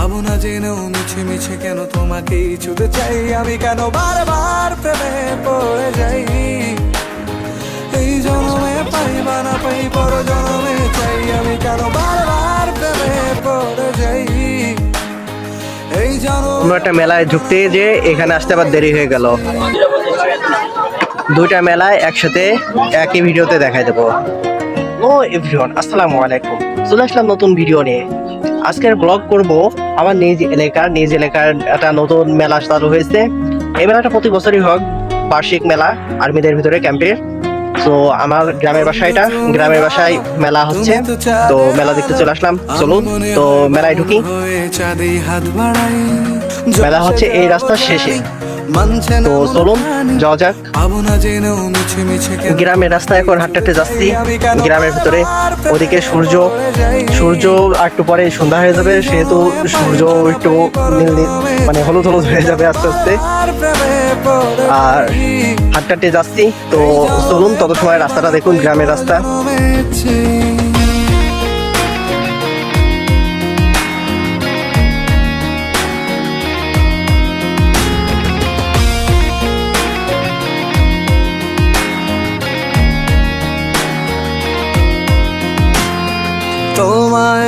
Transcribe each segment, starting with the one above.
পাবো না জেনেও মিছে মিছে কেন তোমাকেই ছুতে চাই? আমি কেন বারবার প্রেমে পড়ে যাই? এই জন্মে পাই বা না পাই পর জন্মে চাই। আমি কেন বারবার প্রেমে পড়ে যাই? এই জন্ম একটা মেলায় ঢুকতে যে এখানে আসতে আবার দেরি হয়ে গেল। দুইটা মেলায় একসাথে একই ভিডিওতে দেখাই দেবো। ও এভরিওয়ান, আসসালামু আলাইকুম। চলে আসলাম নতুন ভিডিও নিয়ে। আজকের ব্লগ করব আমার নিজ এলাকার নিজ এলাকার একটা নতুন মেলা চালু হয়েছে। এই মেলাটা প্রতি বছরই হোক বার্ষিক মেলা আর্মিদের ভিতরে ক্যাম্পের। তো আমার গ্রামের বাসায় এটা গ্রামের বাসায় মেলা হচ্ছে। তো মেলা দেখতে চলে আসলাম চলুন। তো মেলায় ঢুকি। মেলা হচ্ছে এই রাস্তার শেষে। তো চলুন, যাওয়া যাক। গ্রামের রাস্তায় এখন হাঁটতে যাচ্ছি। গ্রামের ভিতরে ওদিকে সূর্য সূর্য একটু পরে সন্ধ্যা হয়ে যাবে, সেহেতু সূর্য একটু মানে হলুদ হলুদ হয়ে যাবে আস্তে আস্তে। আর হাঁটতে যাচ্ছি। তো চলুন, তত সময় রাস্তাটা দেখুন, গ্রামের রাস্তা।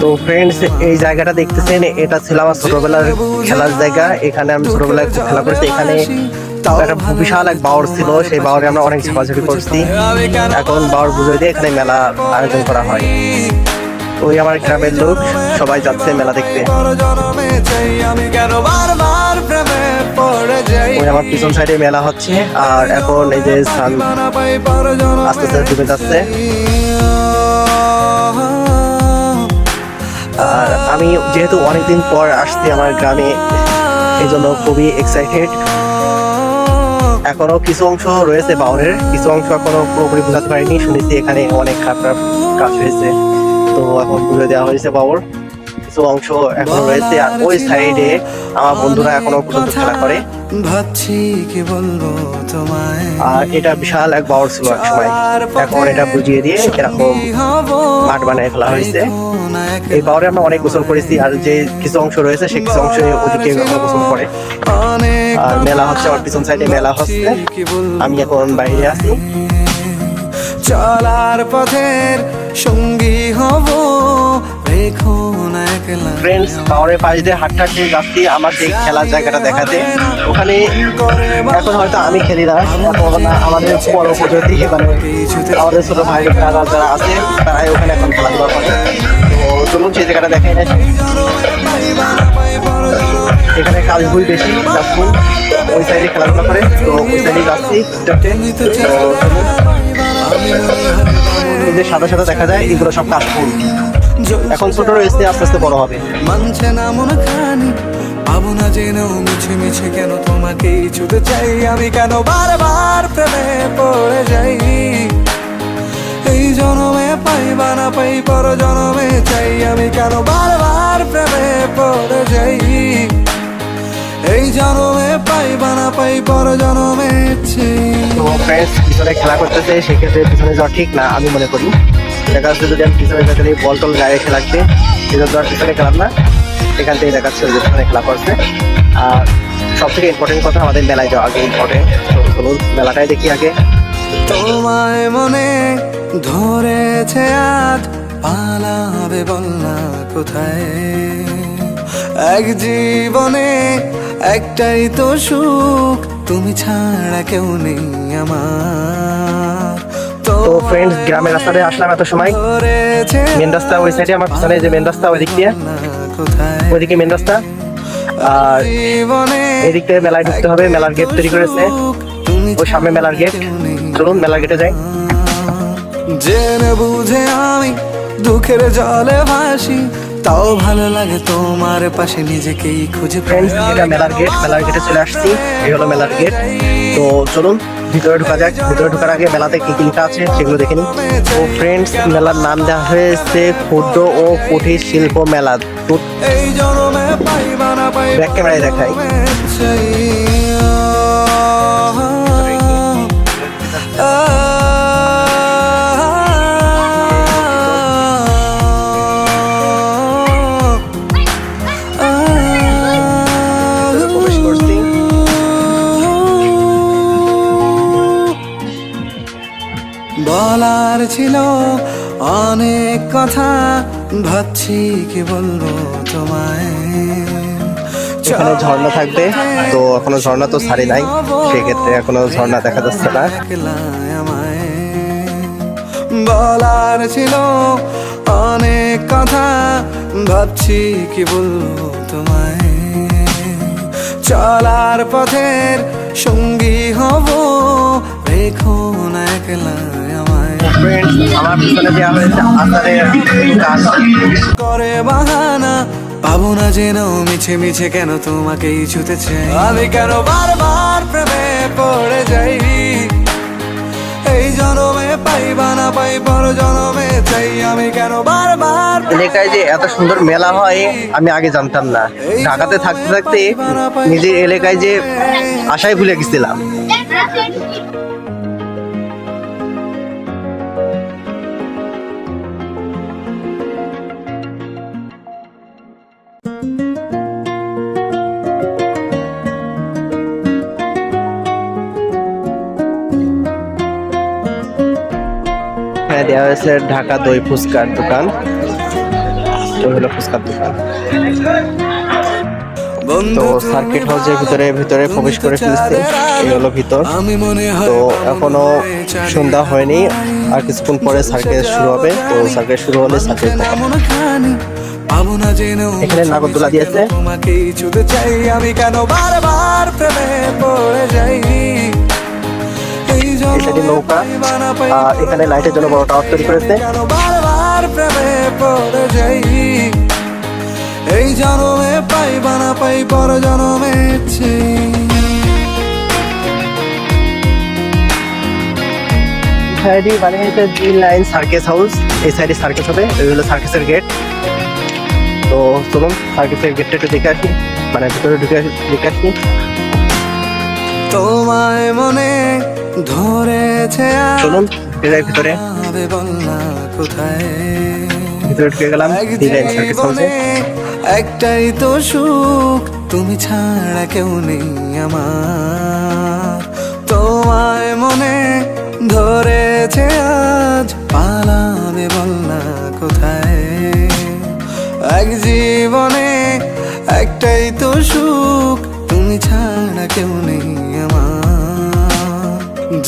তো ফ্রেন্ডস এই জায়গাটা দেখতেছেন, এটা ছিল আমার ছোটবেলার খেলার জায়গা। এখানে আমি ছোটবেলায় খেলা করেছি। এখানে একটা বিশাল এক বাওর ছিল, সেই বাওরে আমরা অনেক ঝাপাঝাপি করছি। এখন বাওর বুঝে দিয়ে এখানে মেলা আয়োজন করা হয়। ওই আমার গ্রামের লোক, সবাই যাচ্ছে মেলা দেখতে। আমার পিছন সাইডে মেলা হচ্ছে, আর এখন এই যে আস্তে আস্তে ডুবে যাচ্ছে। আর আমি যেহেতু অনেকদিন পর আসছি আমার গ্রামে এই জন্য খুবই এক্সাইটেড এখনও কিছু অংশ রয়েছে বাউরের কিছু অংশ এখনও পুরোপুরি বোঝাতে পারিনি। শুনেছি এখানে অনেক খারাপ কাজ হয়েছে। তো এখন বুঝে দেওয়া হয়েছে বাউর কিছু অংশ এখনও রয়েছে আর ওই সাইডে আমার বন্ধুরা এখনও পর্যন্ত খেলা করে। ভাবছি কি বলব তোমায়? আর এটা বিশাল এক বাউর ছিল এক সময়। এখন এটা বুঝিয়ে দিয়ে এরকম মাঠ বানায় ফেলা হয়েছে। এই পাওয়ারে আমরা অনেক গোসল করেছি আর যে কিছু অংশ রয়েছে সে কিছু অংশ ওদিকে গোসল করে। আর মেলা হচ্ছে আমার পিছন সাইডে মেলা হচ্ছে। আমি এখন বাইরে আছি। চলার পথের সঙ্গী হব। ফ্রেন্ডস পাওয়ারের পাশ দিয়ে হাঁটতে হাঁটতে যাচ্ছি আমার সেই খেলার জায়গাটা দেখাতে। ওখানে এখন হয়তো আমি খেলি না এখন আমাদের বড় প্রজাতি মানে আমাদের ছোট ভাই যারা যারা আছে তারাই ওখানে এখন খেলাধুলা করে তো চলুন সেই জায়গাটা দেখাই না এখানে কাজ বই বেশি যাচ্ছি ওই সাইডে খেলাধুলা করে তো ওই সাইডে যাচ্ছি। সাদা সাদা দেখা যায় এগুলো সব কাশফুল এখন ছোট রয়েছে আস্তে আস্তে বড় হবে। মানছে না মন খানি পাবো না জেনেও মিছে মিছে কেন তোমাকে ছুতে চাই। আমি কেন বারবার প্রেমে পড়ে যাই? এই জনমে পাই বা না পাই পর জনমে চাই। আমি কেন বারবার প্রেমে পড়ে যাই? এই জনমে পাই বা না পাই পর জনমে চাই। তো ফ্রেন্ডস পিছনে খেলা করতেছে সেক্ষেত্রে পিছনে যাওয়া ঠিক না আমি মনে করি। দেখা যাচ্ছে যদি আমি পিছনে থাকলে বল টল গায়ে লাগবে সেটা তো আর পিছনে খেলাম না। এখান থেকে দেখা যাচ্ছে ওই যে পিছনে খেলা করছে। আর সব থেকে ইম্পর্টেন্ট কথা, আমাদের মেলায় যাওয়া আগে ইম্পর্টেন্ট তো মেলাটাই দেখি আগে। তোমায় মনে ধরেছে আজ, পালাবে বল না কোথায়? এক জীবনে একটাই তো সুখ, তুমি ছাড়া কেউ নেই আমার। তো ফ্রেন্ডস গ্রামের রাস্তাতে আসলাম এত সময়। মেন রাস্তা ওই সাইডে আমার পিছনে যে মেন রাস্তা ওই দিক দিয়ে। ওইদিকে মেন রাস্তা। আর এদিক থেকে মেলায় ঢুকতে হবে মেলার গেট তৈরি করেছে। ওই সামনে মেলার গেট চলুন মেলার গেটে যাই। জেনে বুঝে আমি দুঃখের জলে ভাসি তাও ভালো লাগে তোমার পাশে নিজেকেই খুঁজে ফ্রেন্ডস এটা মেলার গেট মেলার গেটে চলে আসছি। এই হলো মেলার গেট তো চলুন ভিতরে ঢোকা যাক। ভিতরে ঢোকার আগে মেলাতে কি কি লেখা আছে সেগুলো দেখে নিই। তো ফ্রেন্ডস মেলার নাম দেওয়া হয়েছে ক্ষুদ্র ও কুটির শিল্প মেলা। ব্যাক ক্যামেরায় জনমে বলার ছিল। অনেক কথা ভাবছি কি বলব তোমায়? এখানে ঝর্ণা থাকবে তো এখনও ঝর্ণা তো ছাড়ি নাই। সেক্ষেত্রে এখনও ঝর্ণা দেখা যাচ্ছে না। বলার ছিল। অনেক কথা ভাবছি কি বলব তোমায়? চলার পথের সঙ্গী হব রেখো না একলা। ফ্রেন্ডস আমার পিছনে দেওয়া হয়েছে আচারের গাছ করে বাহানা পাবো না যেন মিছে মিছে কেন তোমাকেই ছুতে চাই। আমি কেন বারবার প্রেমে পড়ে যাই? এই জনমে পাইবা না পাই পর জনমে চাই। আমি কেন বারবার এলাকায় যে এত সুন্দর মেলা হয় আমি আগে জানতাম না। ঢাকাতে থাকতে থাকতে নিজের এলাকায় যে আশায় ভুলে গেছিলাম। দেওয়া হয়েছে ঢাকা দই ফুচকার দোকান। ফুচকার দোকান। তো সার্কিট হাউসের ভিতরে ভিতরে প্রবেশ করে ফেলছে, এই হলো ভিতর। তো এখনও সন্ধ্যা হয়নি, আর কিছুক্ষণ পরে সার্কেস শুরু হবে। তো সার্কেস শুরু হলে জেনেও এখানে নাগরদোলা দিয়েছে। তোমাকেই ছুতে চাই, আমি কেন বারবার প্রেমে পড়ে যাই এখানে নৌকা। পাই এখানে লাইটের জন্য বড় টাওয়ার তৈরি করেছে। এই জনমে পাইবা না পাই পর জনমে সাইডে বানিয়েছে গ্রিন লাইন সার্কেস হাউস এই সাইডে সার্কেস হবে এই হলো সার্কেসের গেট তো চলুন সার্কেসের গেটটা একটু দেখে আসি মানে ভিতরে ঢুকে দেখে আসি। তোমায় মনে ধরেছে চলুন এর ভিতরে। কোথায়? ভিতরে ঢুকে গেলাম একটাই তো সুখ তুমি ছাড়া কেউ নেই আমার। তোমায় মনে ধরেছে আজ পালাবে বল না কোথায়? এক জীবনে একটাই তো সুখ তুমি ছাড়া কেউ নেই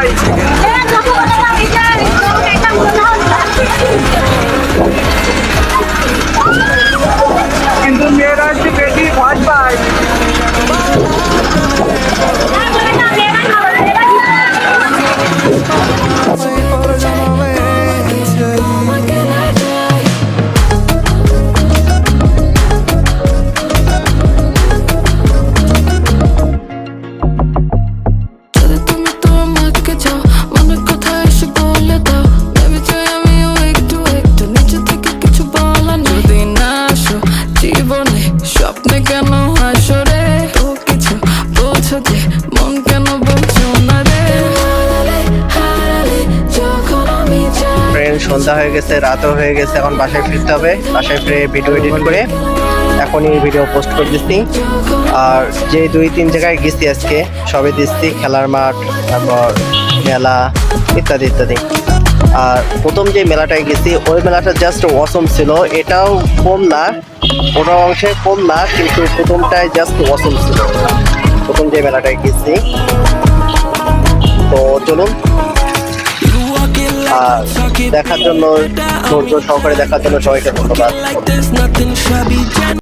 ভাই মন কেন বলছো না রে? সন্ধ্যা হয়ে গেছে, রাতও হয়ে গেছে, এখন বাসায় ফিরতে হবে। বাসায় ফিরে ভিডিও এডিট করে এখনই ভিডিও পোস্ট করে দিচ্ছি আর যে দুই, তিন জায়গায় গেছি আজকে, সবে দিচ্ছি খেলার মাঠ, তারপর মেলা ইত্যাদি ইত্যাদি। আর প্রথম যে মেলাটায় গেছি, ওই মেলাটা জাস্ট অসম ছিল। এটাও কম না ওটা অংশে কম না, কিন্তু প্রথমটায় জাস্ট অসম ছিল। প্রথম যে মেলাটায় গেছি। তো চলুন। আর দেখার জন্য সহকারে দেখার জন্য সবাইকে ধন্যবাদ।